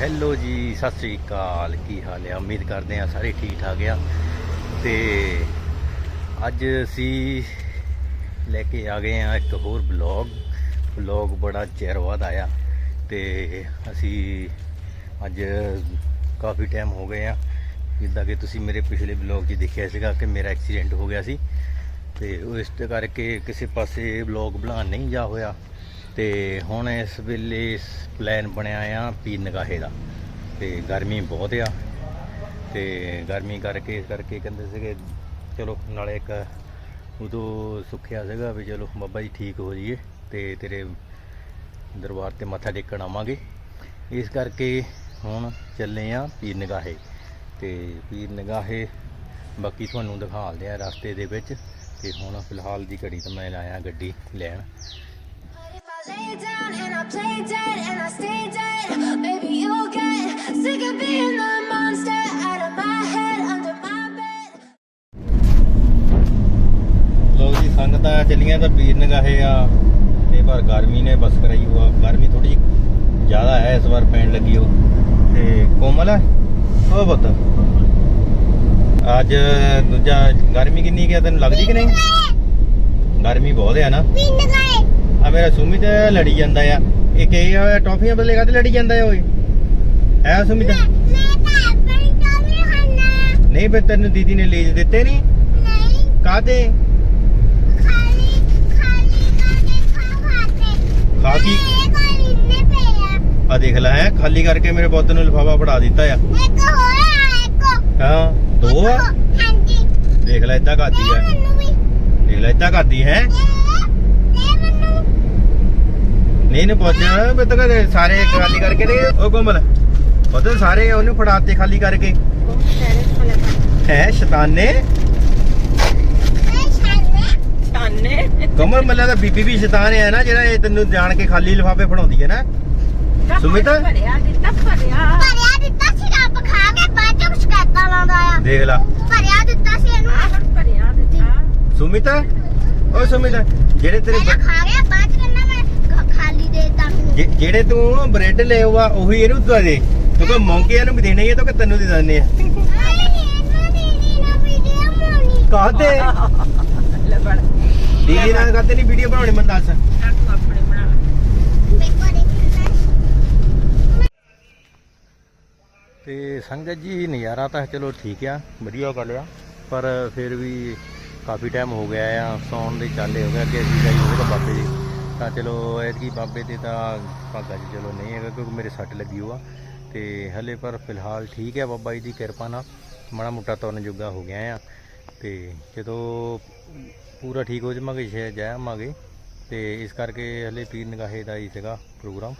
Hello ਜੀ, ਸਤਿ ਸ੍ਰੀ ਅਕਾਲ। ਕੀ ਹਾਲ ਹੈ? ਉਮੀਦ ਕਰਦੇ ਆ ਸਾਰੇ ਠੀਕ ਠਾਕ ਆ। ਤੇ ਅੱਜ ਅਸੀਂ ਲੈ ਕੇ ਆ ਗਏ ਆ ਇੱਕ ਹੋਰ ਬਲੌਗ ਬਲੌਗ ਬੜਾ ਚਿਰ ਬਾਅਦ ਆਇਆ। ਤੇ ਅਸੀਂ ਅੱਜ ਕਾਫੀ ਟਾਈਮ ਹੋ ਗਏ ਆ। ਜਿੱਦਾਂ ਕਿ ਤੁਸੀਂ ਮੇਰੇ ਪਿਛਲੇ ਬਲੌਗ 'ਚ ਦੇਖਿਆ ਸੀਗਾ ਕਿ ਮੇਰਾ ਐਕਸੀਡੈਂਟ ਹੋ ਗਿਆ ਸੀ। ਤੇ ਉਹ ਇਸ ਤੇ ਕਰਕੇ ਕਿਸੇ ਪਾਸੇ ਬਲੌਗ ਬਣਾਉਣ ਨਹੀਂ ਜਾ ਹੋਇਆ। ਤੇ ਹੁਣ ਇਸ ਵੇਲੇ ਪਲਾਨ ਬਣਿਆ ਆ ਪੀਰ ਨਗਾਹੇ ਦਾ। ਤੇ ਗਰਮੀ ਬਹੁਤ ਆ। ਤੇ ਗਰਮੀ ਕਰਕੇ, ਇਸ ਕਰਕੇ ਕਹਿੰਦੇ ਸੀਗੇ, ਚਲੋ ਨਾਲੇ ਇੱਕ ਉਦੋਂ ਸੁੱਖਿਆ ਸੀਗਾ ਵੀ ਚਲੋ ਬਾਬਾ ਜੀ ਠੀਕ ਹੋ ਜਾਈਏ ਤੇ ਤੇਰੇ ਦਰਬਾਰ ਤੇ ਮੱਥਾ ਟੇਕਣ ਆਵਾਂਗੇ। ਇਸ ਕਰਕੇ ਹੁਣ ਚੱਲੇ ਆ ਪੀਰ ਨਗਾਹੇ। ਤੇ ਪੀਰ ਨਗਾਹੇ ਬਾਕੀ ਤੁਹਾਨੂੰ ਦਿਖਾਉਂਦੇ ਆ ਰਸਤੇ ਦੇ ਵਿੱਚ। ਤੇ ਹੁਣ ਫਿਲਹਾਲ ਦੀ ਘੜੀ ਤਾਂ ਮੈਂ ਲਾਇਆ ਗੱਡੀ ਲੈਣ। Lay down and I play dead and I stay dead, maybe you'll get sick of being the monster out of my head, under my bed. ਲੋ ਜੀ ਸੰਗਤਾਂ ਚੱਲੀਆਂ ਤਾਂ ਪੀਰ ਨਗਾਹੇ ਆ ਤੇ ਪਰ ਗਰਮੀ ਨੇ ਬਸ ਕਰਾਈ ਹੋਆ ਗਰਮੀ ਥੋੜੀ ਜ਼ਿਆਦਾ ਹੈ ਇਸ ਵਾਰ ਪੈਣ ਲੱਗੀ ਉਹ ਤੇ ਕੋਮਲ ਹੈ ਉਹ ਪੁੱਤ ਅੱਜ ਦੂਜਾ ਗਰਮੀ ਕਿੰਨੀ ਗਿਆ ਤੈਨੂੰ ਲੱਗਦੀ ਕਿ ਨਹੀਂ ਗਰਮੀ ਬਹੁਤ ਹੈ ਨਾ ਆ ਮੇਰਾ ਸੁਮਿਤ ਲੜੀ ਜਾਂਦਾ ਆ। ਇਹ ਕਹੀ ਆ ਟੌਫੀਆਂ ਬਦਲੇ ਕਾਤੇ ਲੜੀ ਜਾਂਦਾ ਆ ਓਏ। ਐ ਸੁਮਿਤ? ਨਹੀਂ ਫਿਰ ਤੈਨੂੰ ਦੀਦੀ ਨੇ ਲੇਜ ਦਿੱਤੇ ਨਹੀਂ। ਕਾਤੇ ਖਾ ਕੀ? ਆ। ਦੇਖ ਲੈ ਹੈ ਖਾਲੀ ਕਰਕੇ ਮੇਰੇ ਪੁੱਤ ਨੂੰ ਲਿਫਾਫਾ ਫੜਾ ਦਿੱਤਾ ਆ। ਹਾਂ ਦੋ ਆ? ਦੇਖ ਲੈ ਇਦਾਂ ਕਰਦੀ ਆ। ਦੇਖ ਲੈ ਇਦਾਂ ਕਰਦੀ ਹੈ। ਨਹੀਂ ਨੇ ਪੁੱਛ ਮੈਂ ਤਾਂ ਕਹਿੰਦੇ ਸਾਰੇ ਖਾਲੀ ਕਰਕੇ ਨਹੀਂ ਉਹ ਕੋਮਲ ਪਤਾ ਸਾਰੇ ਉਹਨੂੰ ਫੜਾਤੇ ਖਾਲੀ ਕਰਕੇ। ਹੈ ਸ਼ੈਤਾਨੇ? ਕਮਲ ਮੱਲਾ ਦਾ ਬੀਬੀ ਵੀ ਸ਼ੈਤਾਨ ਹੈ ਨਾ ਜਿਹੜਾ ਇਹ ਤੈਨੂੰ ਜਾਣ ਕੇ ਖਾਲੀ ਲਿਫਾਫੇ ਫੜਾਉਂਦੀ ਹੈ ਨਾ। ਸੁਮਿਤ? ਭਰਿਆ ਦਿੱਤਾ ਭਰਿਆ ਦੇਖ ਲਾ। ਭਰਿਆ ਦਿੱਤਾ ਸੀ ਇਹਨੂੰ। ਭਰਿਆ ਦਿੱਤਾ। ਸੁਮਿਤ? ਓ ਸੁਮਿਤ ਜਿਹੜੇ ਤੇਰੇ ਖਾ ਗਿਆ ਬਾਅਦ ਚ ਕਹਿੰਦਾ ਮੈਂ ਖ- ਖਾਲੀ ਦੇ ਦਿੱਤਾ ਮੈਨੂੰ ਜੇ- ਜਿਹੜੇ ਤੂੰ ਬ੍ਰੈਡ ਲੈ ਆਵਾ ਉਹੀ ਇਹਨੂੰ ਦਵਾ ਦੇ। ਤੂੰ ਕੋ ਮੌਂਕੇ ਵੀ ਦੇਣੇ ਹੀ ਆ, ਤਾਂ ਕਿ ਤੈਨੂੰ ਦੇ ਦਿੰਦੇ ਆ। ਕਾਹਦੇ ਲੈ ਬੜ ਦੀਦੀ ਨਾਲ ਕਾਹਤੇ ਨਹੀਂ ਵੀਡੀਓ ਬਣਾਉਣੀ, ਮੈਨੂੰ ਦੱਸ। ਆਪਣੇ ਬਣਾ ਲੈ ਤੇ ਸੰਗਤ ਜੀ, ਨਜ਼ਾਰਾ ਤਾਂ ਚਲੋ ਠੀਕ ਆ, ਵਧੀਆ ਗੱਲ ਆ। ਪਰ ਫਿਰ ਵੀ ਕਾਫੀ ਟਾਈਮ ਹੋ ਗਿਆ ਆ, ਸੌਣ ਦੇ ਚਾਲੇ ਹੋ ਗਏ, ਅੱਗੇ ਅਸੀਂ ਜਾਈ ਹੋਵੇਗਾ ਬਾਬੇ ਜੀ ਤਾਂ ਚਲੋ ਐਤਕੀ ਬਾਬੇ ਤੇ ਤਾਂ ਭਾਗਾ ਜੀ ਚਲੋ ਨਹੀਂ ਹੈਗਾ ਕਿਉਂਕਿ ਮੇਰੇ ਸੱਟ ਲੱਗੀ ਹੋਆ। ਤੇ ਹਲੇ ਪਰ ਫਿਲਹਾਲ ਠੀਕ ਹੈ ਬਾਬਾ ਜੀ ਦੀ ਕਿਰਪਾ ਨਾਲ। ਮਾੜਾ ਮੋਟਾ ਤੁਰਨ ਜੋਗਾ ਹੋ ਗਿਆ ਆ। ਤੇ ਜਦੋਂ ਪੂਰਾ ਠੀਕ ਹੋ ਜਾਵਾਂਗੇ ਸ਼ਾਇਦ ਜਾਵਾਂਗੇ। ਤੇ ਇਸ ਕਰਕੇ ਹਲੇ ਪੀਰ ਨਿਗਾਹੇ ਦਾ ਹੀ ਸੀਗਾ ਪ੍ਰੋਗਰਾਮ।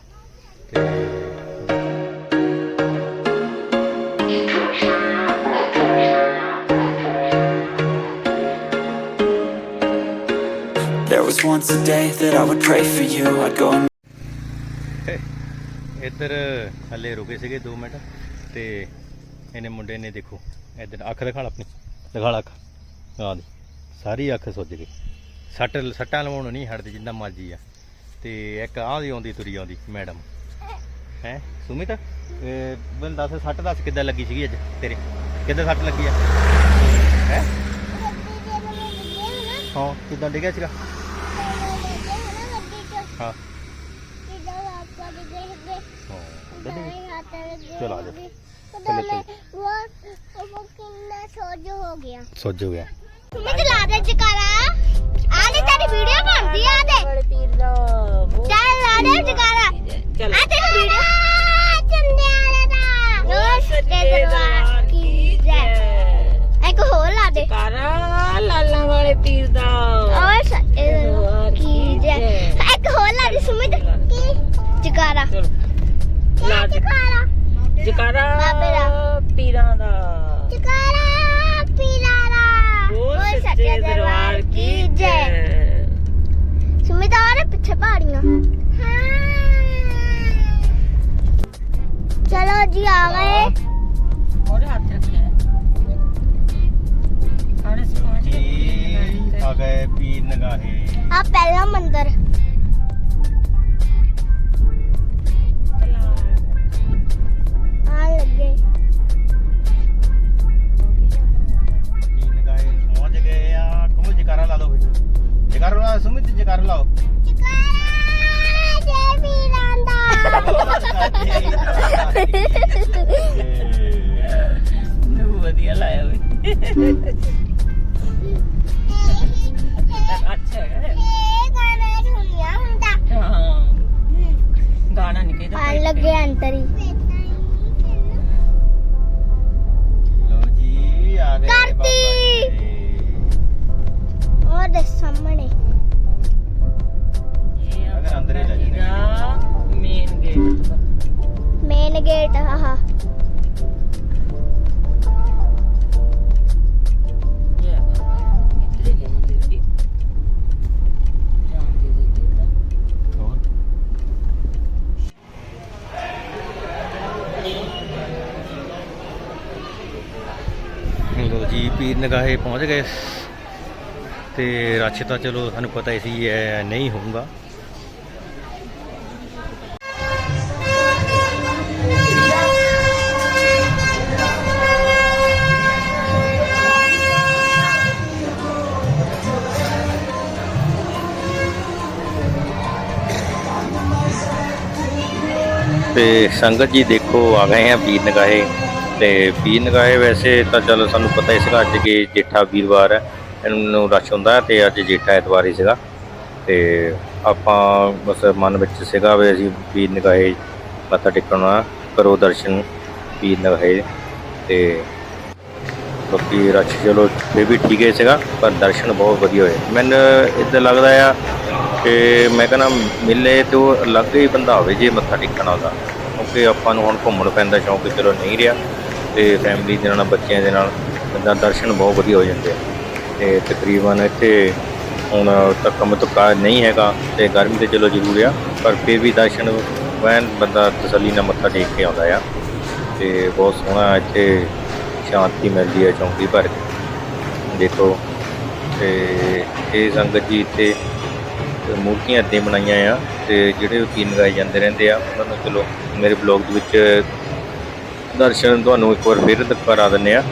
ਤੇ was once a day that I would pray for you. I'd go and ਇੱਧਰ ਹੱਲੇ ਰੁਕੇ ਸੀਗੇ 2 ਮਿੰਟ ਤੇ ਇਹਨੇ ਮੁੰਡੇ ਨੇ ਦੇਖੋ ਇੱਧਰ ਅੱਖ ਦਿਖਾ ਲਾ ਆਪਣੀ। ਦਿਖਾ ਲਾ ਅੱਖ। ਆ ਦੇ ਸਾਰੀ ਅੱਖ ਸੁੱਜ ਗਈ। ਸੱਟ ਸੱਟਾਂ ਲਵਾਉਣ ਨਹੀਂ ਹਟਦੇ ਜਿੰਨਾ ਮਰਜ਼ੀ ਆ। ਤੇ ਇੱਕ ਆਹ ਦੀ ਆਉਂਦੀ ਤੁਰੀ ਆਉਂਦੀ ਮੈਡਮ। ਹੈ ਸੁਮਿਤ? ਇਹ ਮੈਨੂੰ ਦੱਸ ਸੱਟ ਦੱਸ ਕਿੱਦਾਂ ਲੱਗੀ ਸੀਗੀ ਅੱਜ ਤੇਰੇ? ਕਿੱਦਾਂ ਸੱਟ ਲੱਗੀ ਆ? ਹੈ? ਹਾਂ ਕਿੱਦਾਂ ਡਿੱਗਿਆ ਸੀਗਾ? ਹਾਂ ਚਲ ਆ ਜਾ। ਚਲੋ ਚਲੋ। ਹੋ ਗਿਆ ਸੁੱਜ ਹੋ ਗਿਆ। ਮੈਂ ਤੇ ਲਾ ਦੇ ਜਕਾਰਾ। ਆ ਦੇ ਤੇਰੀ ਵੀਡੀਓ ਬਣਦੀ ਆ ਦੇ। ਚੱਲ ਲਾ ਦੇ ਜਕਾਰਾ। ਚਲ ਆ ਤੇਰੀ ਵੀਡੀਓ ਚੰਦੇ ਜਕਾਰਾ ਬਾਬੇ ਦਾ। ਪੀਰਾਂ ਦਾ। ਜਕਾਰਾ ਪੀਲਾਰਾ ਉਹ ਸੱਚੇ ਦਰਬਾਰ ਕੀ ਜੈ। ਸੁਮਿਤ ਆ ਰਹੇ ਪਿੱਛੇ ਪਹਾੜੀਆਂ। ਚਲੋ ਜੀ ਆ ਗਏ। ਨਗਾਉਣ ਲੱਗੇ। ਕੀ ਨਗਾਏ ਪਹੁੰਚ ਗਏ ਆ। ਕਹੋ ਜਕਾਰਾ ਲਾ ਲਓ ਫਿਰ। ਜਕਾਰਾ ਲਾ ਸੁਮਿਤ ਜਕਾਰਾ ਲਾਓ। ਵਧੀਆ ਲਾਇਆ ਵੇ ਮੇਨ ਆਹਾ ਲੋ ਜੀ, ਪੀਰ ਨਗਾਹੇ ਪਹੁੰਚ ਗਏ। ਤੇ ਰੱਛ ਤਾਂ ਚਲੋ ਸਾਨੂੰ ਪਤਾ ਹੀ ਸੀ, ਇਹ ਨਹੀਂ ਹੋਊਗਾ। ਤੇ ਸੰਗਤ ਜੀ ਦੇਖੋ, ਆ ਗਏ ਆ ਪੀਰ ਨਗਾਹੇ। ਤੇ ਪੀਰ ਨਗਾਹੇ ਵੈਸੇ ਤਾਂ ਚਲੋ ਸਾਨੂੰ ਪਤਾ ਹੀ ਸੀਗਾ ਅੱਜ ਕਿ ਜੇਠਾ ਵੀਰਵਾਰ ਹੈ, ਇਹਨੂੰ ਰਸ਼ ਹੁੰਦਾ ਹੈ ਤੇ ਅੱਜ ਜੇਠਾ ਐਤਵਾਰ ਹੀ ਸੀਗਾ। ਤੇ ਆਪਾਂ ਬਸ ਮਨ ਵਿੱਚ ਸੀਗਾ ਵੀ ਅਸੀਂ ਪੀਰ ਨਗਾਹੇ ਮੱਥਾ ਟੇਕਣਾ ਕਰੋ ਦਰਸ਼ਨ ਪੀਰ ਨਗਾਹੇ। ਤੇ ਬਾਕੀ ਰਸ਼ ਚਲੋ ਫਿਰ ਵੀ ਠੀਕ ਹੈ ਸੀਗਾ, ਪਰ ਦਰਸ਼ਨ ਬਹੁਤ ਵਧੀਆ ਹੋਏ। ਮੈਨੂੰ ਇਦਾਂ ਲੱਗਦਾ ਆ ਕਿ ਮੈਂ ਕਹਿੰਦਾ ਮਿਲੇ ਤੇ ਉਹ ਅਲੱਗ ਹੀ ਬੰਦਾ ਹੋਵੇ ਜੇ ਮੱਥਾ ਟੇਕਣ ਆਉਂਦਾ ਕਿਉਂਕਿ ਆਪਾਂ ਨੂੰ ਹੁਣ ਘੁੰਮਣ ਪੈਂਦਾ ਸ਼ੌਂਕ ਚਲੋ ਨਹੀਂ ਰਿਹਾ ਤੇ ਫੈਮਿਲੀ ਦੇ ਨਾਲ, ਬੱਚਿਆਂ ਦੇ ਨਾਲ ਬੰਦਾ ਦਰਸ਼ਨ ਬਹੁਤ ਵਧੀਆ ਹੋ ਜਾਂਦੇ ਆ। ਤੇ ਤਕਰੀਬਨ ਇੱਥੇ ਹੁਣ ਤਾਂ ਕੰਮ ਨਹੀਂ ਹੈਗਾ ਤੇ ਗਰਮੀ ਤੇ ਚਲੋ ਜ਼ਰੂਰ ਆ, ਪਰ ਫਿਰ ਵੀ ਦਰਸ਼ਨ ਵੈਨ ਬੰਦਾ ਤਸੱਲੀ ਨਾਲ ਮੱਥਾ ਟੇਕ ਕੇ ਆਉਂਦਾ ਆ। ਤੇ ਬਹੁਤ ਸੋਹਣਾ ਇੱਥੇ ਸ਼ਾਂਤੀ ਮਿਲਦੀ ਹੈ ਚੌਂਕੀ ਭਰ ਕੇ। ਦੇਖੋ ਤੇ ਇਹ ਸੰਗਤ ਜੀ ਇੱਥੇ ਮੂਰਤੀਆਂ ਇੱਦਾਂ ਬਣਾਈਆਂ ਆ ਤੇ ਜਿਹੜੇ ਯਕੀਨ ਲਗਾਏ ਜਾਂਦੇ ਰਹਿੰਦੇ ਆ ਉਹਨਾਂ ਨੂੰ ਚਲੋ ਮੇਰੇ ਬਲੌਗ ਦੇ ਵਿੱਚ ਦਰਸ਼ਨ ਤੁਹਾਨੂੰ ਇੱਕ ਵਾਰ ਫਿਰ ਕਰਾ ਦਿੰਨੇ ਆ।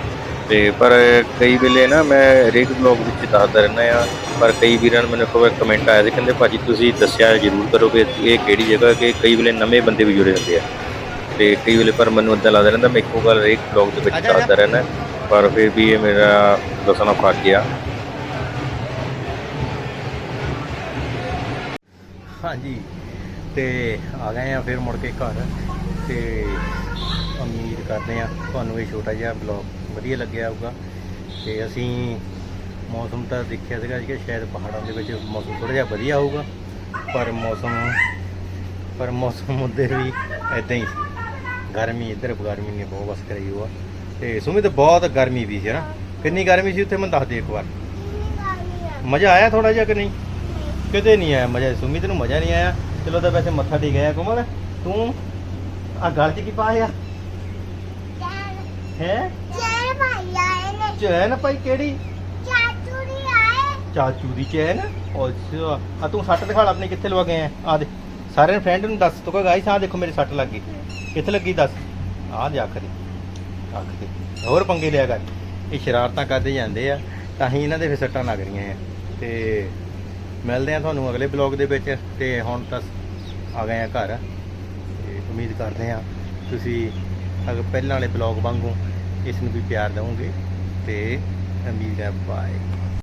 ਤੇ ਪਰ ਕਈ ਵੇਲੇ ਨਾ ਮੈਂ ਹਰੇਕ ਬਲੌਗ ਵਿੱਚ ਦੱਸਦਾ ਰਹਿੰਦਾ ਆ ਪਰ ਕਈ ਵੀਰਾਂ ਨੇ ਮੈਨੂੰ ਕੋਲ ਕਮੈਂਟ ਆਇਆ ਸੀ ਕਹਿੰਦੇ ਭਾਜੀ ਤੁਸੀਂ ਦੱਸਿਆ ਜ਼ਰੂਰ ਕਰੋ ਕਿ ਇਹ ਕਿਹੜੀ ਜਗ੍ਹਾ ਕਿ ਕਈ ਵੇਲੇ ਨਵੇਂ ਬੰਦੇ ਵੀ ਜੁੜੇ ਹੁੰਦੇ ਆ। ਤੇ ਕਈ ਵੇਲੇ ਪਰ ਮੈਨੂੰ ਇਦਾਂ ਲੱਗਦਾ ਰਹਿੰਦਾ ਮੈਂ ਇੱਕੋ ਗੱਲ ਹਰੇਕ ਬਲੌਗ ਦੇ ਵਿੱਚ ਦੱਸਦਾ ਰਹਿੰਦਾ ਪਰ ਫਿਰ ਵੀ ਇਹ ਮੇਰਾ ਦੱਸਣਾ ਫਰਜ਼ ਆ। ਹਾਂਜੀ। ਤੇ ਆ ਗਏ ਆ ਫਿਰ ਮੁੜ ਕੇ ਘਰ। ਤੇ ਉਮੀਦ ਕਰਦੇ ਆ ਤੁਹਾਨੂੰ ਇਹ ਛੋਟਾ ਜਿਹਾ ਬਲੌਗ ਵਧੀਆ ਲੱਗਿਆ ਹੋਊਗਾ। ਤੇ ਅਸੀਂ ਮੌਸਮ ਤਾਂ ਦੇਖਿਆ ਸੀਗਾ ਕਿ ਸ਼ਾਇਦ ਪਹਾੜਾਂ ਦੇ ਵਿੱਚ ਮੌਸਮ ਥੋੜਾ ਜਿਹਾ ਵਧੀਆ ਹੋਊਗਾ। ਪਰ ਮੌਸਮ ਪਰ ਮੌਸਮ ਉੱਧਰ ਵੀ ਐਦਾਂ ਹੀ ਸੀ। ਗਰਮੀ ਇੱਧਰ ਗਰਮੀ ਨੇ ਬਹੁਤ ਬਸ ਕਰਾਈ ਹੋਆ। ਤੇ ਸੁਮੀ ਤਾਂ ਬਹੁਤ ਗਰਮੀ ਵੀ ਸੀ ਨਾ। ਕਿੰਨੀ ਗਰਮੀ ਸੀ ਉੱਥੇ ਮੈਨੂੰ ਦੱਸ ਦੇ ਇੱਕ ਵਾਰ। ਮਜ਼ਾ ਆਇਆ ਥੋੜਾ ਜਿਹਾ ਕਿ ਨਹੀਂ? ਕਿਤੇ ਨਹੀਂ ਆਇਆ ਮਜ਼ਾ ਸੁਮੀ ਤੈਨੂੰ ਮਜ਼ਾ ਨਹੀਂ ਆਇਆ? ਚਲੋ ਤਾਂ ਵੈਸੇ ਮੱਥਾ ਟੇਕ ਆਇਆ ਕੋਮਲ। ਤੂੰ ਆ ਗਲ 'ਚ ਕੀ ਪਾਇਆ ਹੈ? ਚੈਨ ਭਾਈ ਆਏ ਨੇ। ਚੈਨ ਭਾਈ ਕਿਹੜੀ? ਚਾਚੂ ਦੀ ਆਏ। ਚਾਚੂ ਦੀ ਚੈਨ? ਅੱਛਾ। ਆ ਤੂੰ ਸੱਟ ਦਿਖਾ ਲੈ ਆਪਣੀ ਕਿੱਥੇ ਲਵਾ ਗਏ ਆ ਆ ਦੇ ਸਾਰੇ ਫਰੈਂਡ ਨੂੰ ਦੱਸ ਤੋ ਕਹ ਗਾਈਸ ਆ ਦੇਖੋ ਮੇਰੀ ਸੱਟ ਲੱਗ ਗਈ। ਕਿੱਥੇ ਲੱਗੀ ਦੱਸ? ਆ ਦੇ ਅੱਖ ਦੀ। ਹੋਰ ਪੰਗੇ ਲਿਆ ਕਰ। ਇਹ ਸ਼ਰਾਰਤਾਂ ਕਰਦੇ ਜਾਂਦੇ ਆ ਤਾਂ ਹੀ ਇਹਨਾਂ ਦੇ ਫਿਰ ਸੱਟਾਂ ਲੱਗ ਰਹੀਆਂ ਆ। ਤੇ ਮਿਲਦੇ ਆ ਤੁਹਾਨੂੰ ਅਗਲੇ ਬਲੌਗ ਦੇ ਵਿੱਚ ਤੇ ਹੁਣ ਤਾਂ ਆ ਗਏ ਆ ਘਰ। ਤੇ ਉਮੀਦ ਕਰਦੇ ਆ ਤੁਸੀਂ ਅਗਰ ਪਹਿਲਾਂ ਵਾਲੇ ਬਲੌਗ ਵਾਂਗੂ ਇਸ ਨੂੰ ਵੀ ਪਿਆਰ ਦਿਓਗੇ ਤੇ ਉਮੀਦ ਹੈ ਬਾਏ